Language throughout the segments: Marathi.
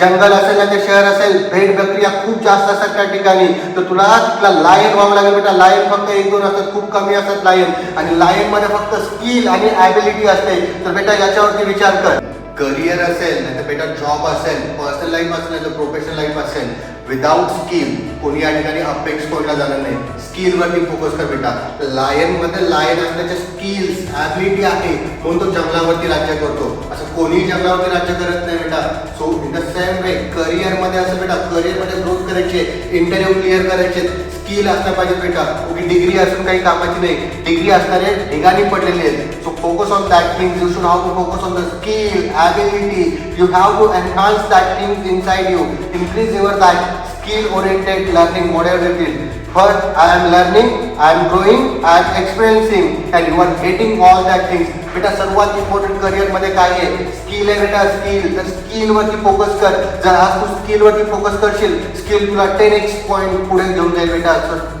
जंगल असेल ना ते शहर असेल भेट प्रक्रिया खूप जास्त असतात त्या ठिकाणी. तर तुला तिथला लायन व्हावं लागेल बेटा. लायन फक्त एक दोन असतात खूप कमी असतात लायन आणि लायनमध्ये फक्त स्किल आणि ॲबिलिटी असते. तर बेटा याच्यावरती विचार कर. करिअर असेल नाही तर बेटा जॉब असेल पर्सनल लाईफ असेल नाही तर प्रोफेशनल लाईफ असेल विदाऊट स्किल कोणी या ठिकाणी अपेक्स कोणला जाणार नाही. स्किलवरती फोकस कर बेटा. लायनमध्ये लायन असण्याचे स्किल्स ॲबिलिटी आहे म्हणून तो जंगलावरती राज्य करतो. असं कोणीही जंगलावरती राज्य करत नाही बेटा. So in the same way करिअरमध्ये असं बेटा करिअरमध्ये ग्रोथ करायचे इंटरव्ह्यू क्लिअर करायचे स्किल असल्या पाहिजे बेटा उगी डिग्री असून काही कामाची नाही. डिग्री असणारे ढिगाने पडलेले आहेत. So focus on that thing you should have to focus on the skill ability you have to enhance that thing inside you increase your that skill oriented learning modality it is. First i am learning i am growing i am experiencing and you are getting all that things. बेटा सर्वात इम्पॉर्टंट करिअरमध्ये काय आहे? स्किल आहे बेटा स्किल तर स्किलवरती फोकस कर. जर आज तू स्किलवरती फोकस करशील स्किल तुला टेन एक्स पॉईंट पुढे घेऊन जाईल बेटा.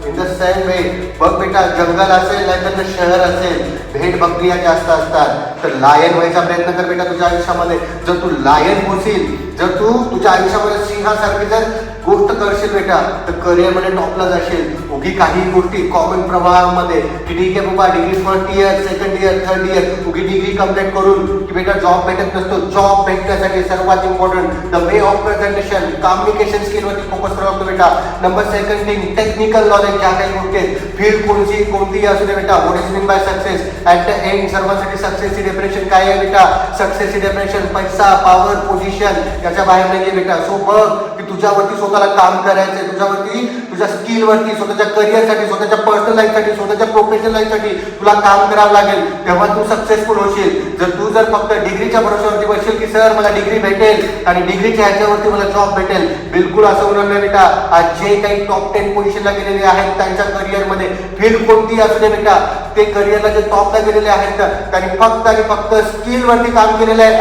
इन द सेम वे बघ बेटा जंगल असेल नाहीतर शहर असेल भेट बकरिया जास्त असतात. तर लायन व्हायचा प्रयत्न कर बेटा तुझ्या आयुष्यामध्ये. जर तू लायन होशील जर तू तुझ्या आयुष्यामध्ये सिंहासारखी जर गोष्ट करशील बेटा तर करिअरमध्ये टॉपला जाशील उगी काही गोष्टी कॉमन प्रवाहामध्ये. की ठीक आहे बाबा degree first year second year third year उगी डिग्री कंप्लीट करून की बेटा जॉब भेटत नसतो जॉब भेटण्यासाठी सर्वात important the way of presentation communication स्किलवरती focus करावा लागतो बेटा. Number second thing technical knowledge ज्या काही गोष्टी आहेत फील्ड कोणती कोणतीही असू दे बेटा what is mean by success at the end सर्वांसाठी सक्सेसची डेफिनेशन काय आहे बेटा? सक्सेसची डेफिनेशन पैसा पॉवर पोझिशन याच्या बाहेर नाही बेटा. सो बघ की तुझ्यावरती स्वतःला काम करायचंय तुझ्यावरती तुझ्या स्किलवरती स्वतःच्या करिअरसाठी स्वतःच्या पर्सनल लाईफसाठी स्वतःच्या प्रोफेशनल लाईफसाठी तुला काम करावं लागेल. तेव्हा तू सक्सेसफुल होशील. जर तू जर फक्त डिग्रीच्या भरोश्यावरती बसशील की सर मला डिग्री भेटेल आणि डिग्रीच्या ह्याच्यावरती मला जॉब भेटेल. बिलकुल असं होणार नाही बेटा. आज जे काही टॉप टेन पोझिशनला गेलेले आहेत त्यांच्या करिअरमध्ये फ़ील्ड कोणती बेटा ते करिअरला जे टॉपला गेलेले आहेत, त्यांनी फक्त आणि फक्त स्किलवरती काम केलेलं आहे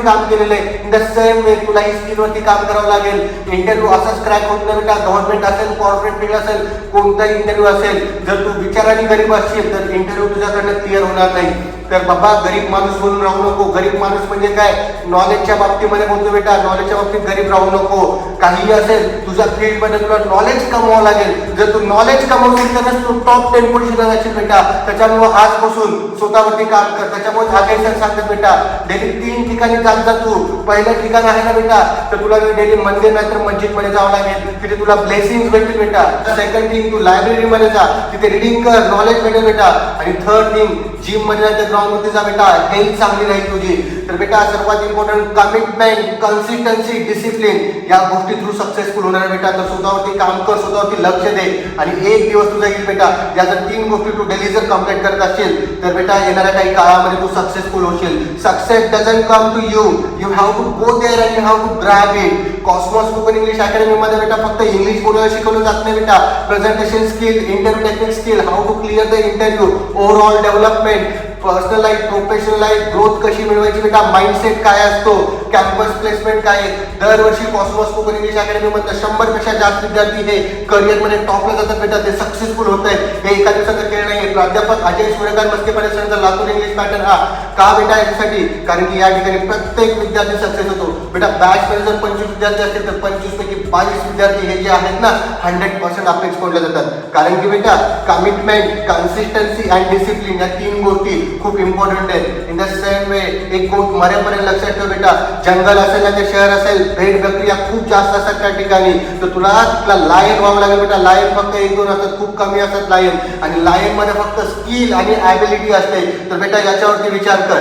काम केलेलं आहे. इन द सेम वे तुलाही स्किलवरती काम करावं लागेल. इंटरव्ह्यू असाच क्रॅक होत नाही बेटा गव्हर्नमेंट असेल कॉर्पोरेट फ़ील्ड असेल, कोणताही इंटरव्ह्यू असेल, जर तू विचाराने गरीब असशील, तर इंटरव्ह्यू तुझ्याकडनं क्लिअर होणार नाही. तर बाबा, गरीब माणूस म्हणून राहू नको. गरीब माणूस म्हणजे काय? नॉलेजच्या बाबतीमध्ये बोलतो बेटा नॉलेजच्या बाबतीत गरीब राहू नको. काही असेल तुझ्या तुला नॉलेज कमवावं लागेल. जर तू नॉलेज कमवशील तरच तू टॉप टेन पोझिशनला जाशील बेटा. त्याच्यामुळे आजपासून स्वतःवरती काम कर. त्याच्यामुळे धागे सर सांगतात बेटा. डेली तीन ठिकाणी जात जा तू. पहिलं ठिकाण आहे ना बेटा तर तुला डेली मंदिर नाही तर मस्जिदमध्ये जावं लागेल. तिथे तुला ब्लेसिंग भेटतील बेटा. सेकंड थिंग तू लायब्ररीमध्ये जा. तिथे रिडिंग कर नॉलेज भेटेल बेटा. आणि थर्ड थिंग जिममध्ये नाही तर ग्राउंडमध्ये जा बेटा. हेल्थ चांगली राहील तुझी. तर बेटा सर्वात इम्पॉर्टंट कमिटमेंट कन्सिस्टन्सी डिसिप्लिन या गोष्टी थ्रू सक्सेसफुल होणार बेटा. तर स्वतःवरती काम कर स्वतःवरती लक्ष दे आणि एक दिवस तुझा येईल बेटा. या जर तीन गोष्टी तू डेली जर कंप्लीट करत असशील तर बेटा येणाऱ्या काही काळामध्ये तू सक्सेसफुल होशील. Success doesn't come to you you have to go there and you have to grab it Cosmos spoken English अकॅडमीमध्ये बेटा फक्त इंग्लिश बोलायला शिकवलं जात नाही बेटा. Presentation skill interview technique skill how to clear the interview overall development personal life professional life growth कशी मिळवायची बेटा माइंडसेट काय असतो कॅम्पस प्लेसमेंट काय आहे? दरवर्षी कॉस्मॉस स्पोकन इंग्लिश अकॅडमीमध्ये शंभरपेक्षा जास्त विद्यार्थी हे करिअरमध्ये टॉपला जातात बेटा ते सक्सेसफुल होत आहे हे एका दिवसाचं खेळ नाही प्राध्यापक अजय सूर्यकांत मस्के पाटील लातूर इंग्लिश पॅटर्न हा का बेटा याच्यासाठी? कारण की या ठिकाणी प्रत्येक विद्यार्थी सक्सेस होतो. बेटा बॅच मध्ये जर पंचवीस विद्यार्थी असतील तर पंचवीस पैकी बावीस विद्यार्थी हे जे आहेत ना हंड्रेड पर्सेंट अपेक्स कोणल्या जातात. कारण की बेटा कमिटमेंट कन्सिस्टन्सी अँड डिसिप्लिन या तीन गोष्टी खूप इम्पॉर्टंट आहेत. इन द सेम वे एक गोष्ट मरेपर्यंत लक्षात ठेव बेटा जंगल असेल ना शहर असेल भेट प्रक्रिया खूप जास्त असतात त्या ठिकाणी. तर तुला तुला लायन व्हावं लागेल बेटा. लायन फक्त एक दोन असतात खूप कमी असतात लायन आणि लायनमध्ये फक्त स्किल आणि ॲबिलिटी असते. तर बेटा याच्यावरती विचार कर.